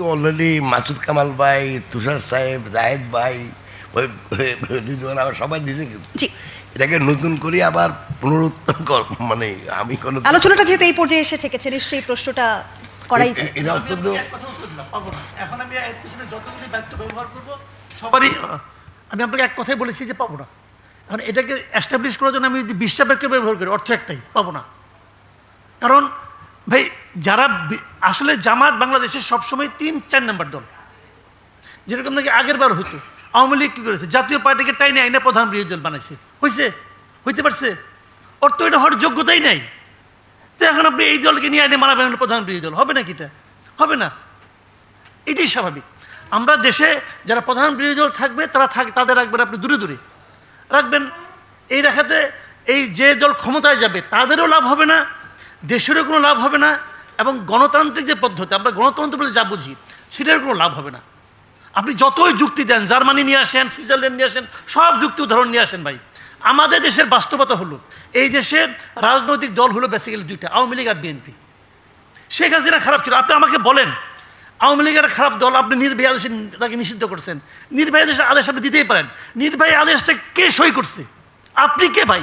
তো অলরেডি মাসুদ কামাল ভাই তুষার সাহেব জাহেদ ভাই ওই রিজওয়ান আবার সবাই দিছে কিন্তু। এটাকে নতুন করে আবার পুনরুত্থান কর মানে আমি কোনো আলোচনাটা যেহেতু এই পর্যায়ে এসে ঠেকেছে নিশ্চয়ই প্রশ্নটা করাই যায় এটা অত্যন্ত এখন আমি এর পিছনে যতগুলি বাক্য ব্যবহার করব সবারই আমি আপনাকে এক কথাই বলেছি যে পাবো না। এখন এটাকে এস্টাবলিশ করার জন্য আমি যদি বিশটা বাক্য ব্যবহার করি অর্থ একটাই পাবো না। কারণ ভাই যারা আসলে জামাত বাংলাদেশের সবসময় তিন, চার নাম্বার দল। যেরকম নাকি আগের বার হতো আওয়ামী লীগ কি করেছে? জাতীয় পার্টিকে টাইনে আইনে প্রধান বিরোধী দল বানাইছে। হয়েছে হইতে পারছে? ওর তো এটা হওয়ার যোগ্যতাই নাই। তো এখন আপনি এই দলকে নিয়ে আইনে মানাবেন প্রধান বিরোধী দল। হবে নাকি এটা? হবে না। এটাই স্বাভাবিক। আমরা দেশে যারা প্রধান বিরোধী দল থাকবে, তারা থাক, তাদের রাখবেন আপনি দূরে দূরে। রাখবেন। এই রাখাতে এই যে দল ক্ষমতায় যাবে, তাদেরও লাভ হবে না, দেশেরও কোনো লাভ হবে না। এবং গণতান্ত্রিক যে পদ্ধতি, আমরা গণতন্ত্র বলে যা বুঝি, সেটার কোনো লাভ হবে না। আপনি যতই যুক্তি দেন, জার্মানি নিয়ে আসেন, সুইজারল্যান্ড নিয়ে আসেন, সব যুক্তি উদাহরণ নিয়ে আসেন ভাই। আমাদের দেশের বাস্তবতা হলো, এই দেশের রাজনৈতিক দল হলো বেসিক্যালি দুইটা, আওয়ামী লীগ আর বিএনপি শেখ হাসিনা খারাপ ছিল, আপনি আমাকে বলেন, আওয়ামী লীগের খারাপ দল, আপনি নির্বাহী আদেশে তাকে নিষিদ্ধ করছেন। নির্বাহী আদেশ আদেশ আপনি দিতেই পারেন। নির্বাহী আদেশটা কে সই করছে? আপনি কে ভাই?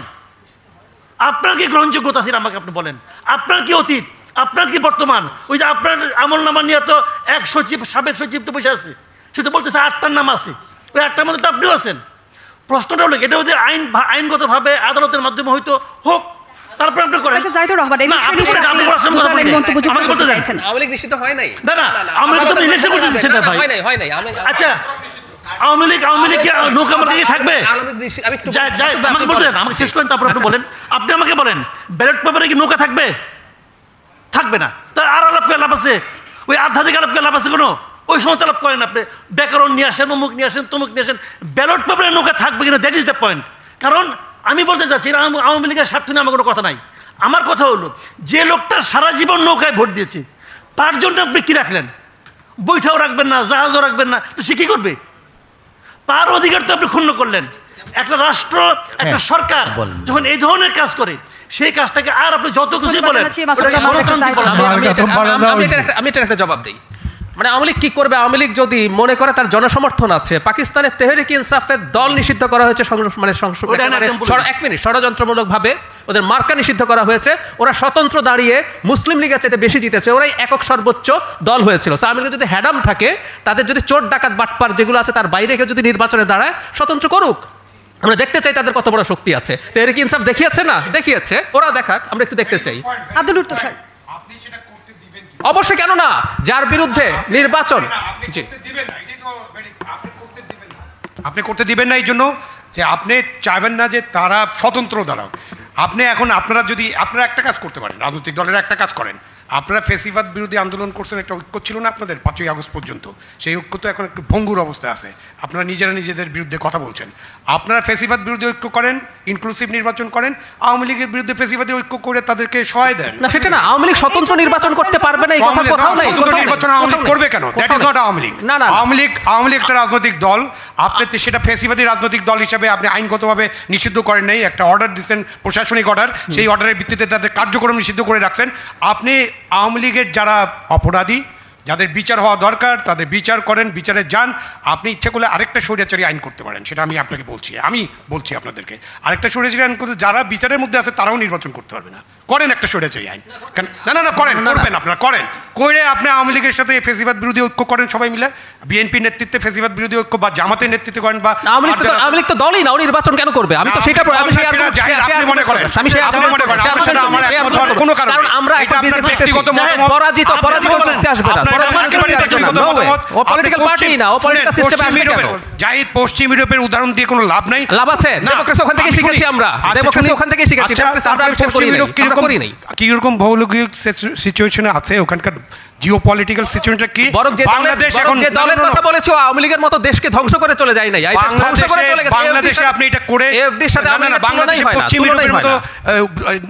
আপনার কি গ্রহণযোগ্যতা ছিল আমাকে আপনি বলেন। আপনার কি অতীত? আপনার কি বর্তমান? ওই যে আপনার আমল নামা নিয়ে তো এক সচিব সাবেক সচিব তো বসে আছে। সে তো বলতেছে আটটার নাম আছে। ওই আটটার মধ্যে তো আপনিও আছেন। প্রশ্নটা হলো এটা যদি আইন আইনগতভাবে আদালতের মাধ্যমে হয়তো হোক তারপর আপনি করেন। আচ্ছা, রহমান, এই বিষয়ে আপনি আমাকে বলতে চাইছেন। আওয়ামী লীগ নিষিদ্ধ হয় নাই? না, না, আওয়ামী লীগ তো ইলেকশন করতে দিচ্ছে না, না, ভাই। হয় নাই হয় নাই আচ্ছা আওয়ামী লীগ আওয়ামী লীগ নৌকা মার্কা থাকবে? আমাকে বলতে আমাকে শেষ করেন তারপর আপনি বলেন। আপনি আমাকে বলেন ব্যালট পেপারে কি নৌকা থাকবে? থাকবে না। তা আর আলাপ করে লাভ আছে? ওই আধ্যাত্মিক আলাপ করে লাভ আছে কোনো? ওই সময় আলাপ করেন আপনি। ব্যাকরণ নিয়ে আসেন অমুক নিয়ে আসেন তমুক নিয়ে আসেন। ব্যালট পেপারে নৌকা থাকবে কিনা দ্যাট ইজ দ্য পয়েন্ট কারণ আমি বলতে চাচ্ছি আওয়ামী- আওয়ামী লীগের স্বার্থ নিয়ে আমার কোনো কথা নাই। আমার কথা হলো যে লোকটা সারা জীবন নৌকায় ভোট দিয়েছে তার জন্য আপনি কি রাখলেন? বৈঠাও রাখবেন না জাহাজও রাখবেন না তো সে কি করবে? তার অধিকার তো আপনি ক্ষুণ্ণ করলেন। একটা রাষ্ট্র একটা সরকার যখন এই ধরনের কাজ করে সেই কাজটাকে আর আপনি যত ধন্যবাদ বলেন আমি-। এটার- একটা- জবাব দিই। মানে আওয়ামী লীগ কি করবে? আওয়ামী লীগ যদি মনে করে তার জনসমর্থন আছে পাকিস্তানের তেহরিক ইনসাফের দল নিষিদ্ধ করা হয়েছে মানে দিই। এক মিনিট ষড়যন্ত্রমূলক ভাবে ওদের মার্কা নিষিদ্ধ করা হয়েছে। ওরা স্বতন্ত্র দাঁড়িয়ে মুসলিম লীগের চাইতে বেশি জিতেছে। ওরাই একক সর্বোচ্চ দল হয়েছিল। So, আওয়ামী যদি হ্যাডাম থাকে তাদের যদি চোর ডাকাত বাটপার যেগুলো আছে তার বাইরে কেউ যদি নির্বাচনে দাঁড়ায় স্বতন্ত্র করুক। আমরা দেখতে চাই তাদের কত বড় শক্তি আছে। তেহরিক ইনসাফ দেখিয়েছে না? দেখিয়েছে। ওরা দেখাক আমরা একটু দেখতে চাই। আব্দুল তুষার। আপনি সেটা করতে দিবেন কি? অবশ্যই কেন না? যার বিরুদ্ধে নির্বাচন আপনি জি। আপনি করতে দিবেন না। আপনি করতে দিবেন না এই জন্য যে আপনি চাইবেন না যে তারা স্বতন্ত্র দাঁড়াক। আপনি এখন আপনারা যদি আপনারা একটা কাজ করতে পারেন রাজনৈতিক দলের একটা কাজ করেন। আপনারা ফেসিবাদ বিরোধী আন্দোলন করছেন একটা ঐক্য ছিল না আপনাদের পাঁচই আগস্ট পর্যন্ত। সেই ঐক্য তো এখন একটু ভঙ্গুর অবস্থায় আছে। আপনারা নিজেরা নিজেদের বিরুদ্ধে কথা বলছেন। আপনারা ফেসিবাদ বিরোধী ঐক্য করেন ইনক্লুসিভ নির্বাচন করেন আওয়ামী লীগের বিরুদ্ধে ফেসিবাদী ঐক্য করে তাদেরকে সহায় দেন। না সেটা না আওয়ামী লীগ স্বতন্ত্র নির্বাচন করতে পারবে না এই কথা কোথাও নাই স্বতন্ত্র নির্বাচন আওয়ামী লীগ করবে কেন? That is not Awami League. না না। না। আওয়ামী লীগ আওয়ামী লীগ একটা রাজনৈতিক দল। আপনি তো সেটা ফেসিবাদী রাজনৈতিক দল হিসেবে আপনি আইনগতভাবে নিষিদ্ধ করেন নাই একটা অর্ডার দিচ্ছেন প্রশাসনিক অর্ডার সেই অর্ডারের ভিত্তিতে তাদের কার্যক্রম নিষিদ্ধ করে রাখছেন। আপনি আওয়ামী লীগের যারা অপরাধী যাদের বিচার হওয়া দরকার তাদের বিচার করেন বিচারে যান। আপনি ইচ্ছে করলে আরেকটা স্বৈরাচারী আইন করতে পারেন সেটা আমি আপনাকে বলছি। আমি বলছি আপনাদেরকে আরেকটা স্বৈরাচারী আইন করতে যারা বিচারের মধ্যে আছে তারাও নির্বাচন করতে পারবে না। করেন একটা স্বৈরাচারী আইন। না না না করেন করবেন আপনারা করেন। করে আপনি আওয়ামী লীগের সাথে ফেসিবাদ বিরোধী ঐক্য করেন সবাই মিলে। বিএনপি নেতৃত্বে ফেসিবাদ বিরোধী ঐক্য বা জামাতের নেতৃত্বে করেন বা আওয়ামী লীগ তো দলই না ও নির্বাচন কেন করবে? আমি তো সেটা আপনি মনে করেন। আমি আপনি মনে করেন, আমার। কোনো কারণ আমরা দেখতেছি। পরাজিত পরাজিত করতে আসবে না। পশ্চিম- ইউরোপের- জাহিদ পশ্চিম ইউরোপের উদাহরণ দিয়ে কোনো লাভ নাই? লাভ আছে। ডেমোক্রেসি ওখান থেকে শিখেছি আমরা। আচ্ছা, ডেমোক্রেসি ওখান থেকে শিখেছি। আচ্ছা, আমরা পশ্চিম ইউরোপ আমরা কিরকম- কীরকম ভৌগোলিক সিচুয়েশনে আছে? ওখানকার জিও পলিটিক্যাল সিচুয়েশনটা কি? বরং যে বাংলাদেশ এখন যে দলের কথা বলেছ আওয়ামী লীগের মতো দেশকে ধ্বংস করে চলে যায় নাই। ধ্বংস করে চলে গেছে। বাংলাদেশে আপনি এটা করে এফডির সাথে না, না, আওয়ামী লীগের বাংলাদেশে পশ্চিম ইউরোপের মতো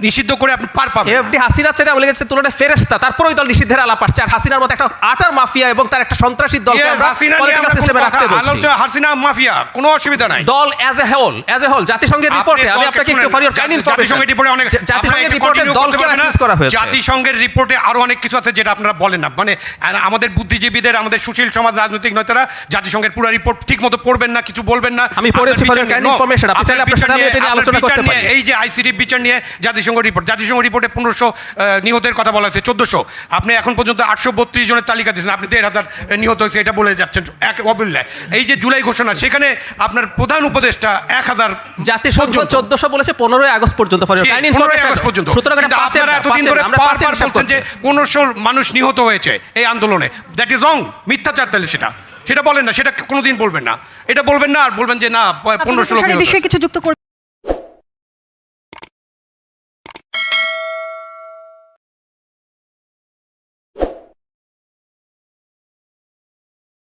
নিষিদ্ধ করে আপনি পার পাবেন। এফডি হাসিনার চাইতে আওয়ামী লীগের তুলনায় ফেরেস্তা তারপর ওই দল নিষিদ্ধের আলাপ আসছে। আর হাসিনার মতো একটা আটার মাফিয়া এবং তার একটা সন্ত্রাসী দলকে আমরা পলিটিক্যাল সিস্টেমে রাখতে বলছি। হাসিনা মাফিয়া কোনো অসুবিধা নাই। দল as a whole as a whole জাতিসংঘের রিপোর্টে আমি আপনাকে একটু শুনেন, ফর ইওর কাইন্ড জাতি- জাতিসংঘের রিপোর্টে অনেক জাতিসংঘের রিপোর্টে দলকে অ্যাক্সেস করা হয়েছে। জাতিসংঘের রিপোর্টে আরও অনেক কিছু আছে যেটা আপনারা বলেন। বলেন না মানে আমাদের বুদ্ধিজীবীদের আমাদের সুশীল সমাজ রাজনৈতিক নেতারা জাতিসংঘের পুরো রিপোর্ট ঠিক মতো পড়বেন না কিছু বলবেন না আমি পড়েছি। এই যে আইসিডি বিচার নিয়ে জাতিসংঘ রিপোর্ট জাতিসংঘ রিপোর্টে পনেরোশো নিহতের কথা বলা হয়েছে চোদ্দশো আপনি এখন পর্যন্ত আটশো বত্রিশ জনের তালিকা দিয়েছেন আপনি দেড় হাজার নিহত হয়েছে এটা বলে যাচ্ছেন এক অবুল্লায় এই যে জুলাই ঘোষণা সেখানে আপনার প্রধান উপদেষ্টা এক হাজার জাতিসংঘ। চোদ্দশো বলেছে পনেরোই আগস্ট পর্যন্ত for your জি, kind 15 information। আগস্ট পর্যন্ত আপনারা এতদিন ধরে না, আমরা বার পাঁচের বার হিসাব বলছেন যে। পনেরোশো মানুষ নিহত হয়েছে এই আন্দোলনে। দ্যাট ইজ রং মিথ্যাচার তাহলে সেটা। সেটা বলেন না সেটা কোনোদিন বলবেন না। এটা বলবেন না আর বলবেন যে না পনেরোশো লোক নিহত বিষয়ে হয়েছে। কিছু যুক্ত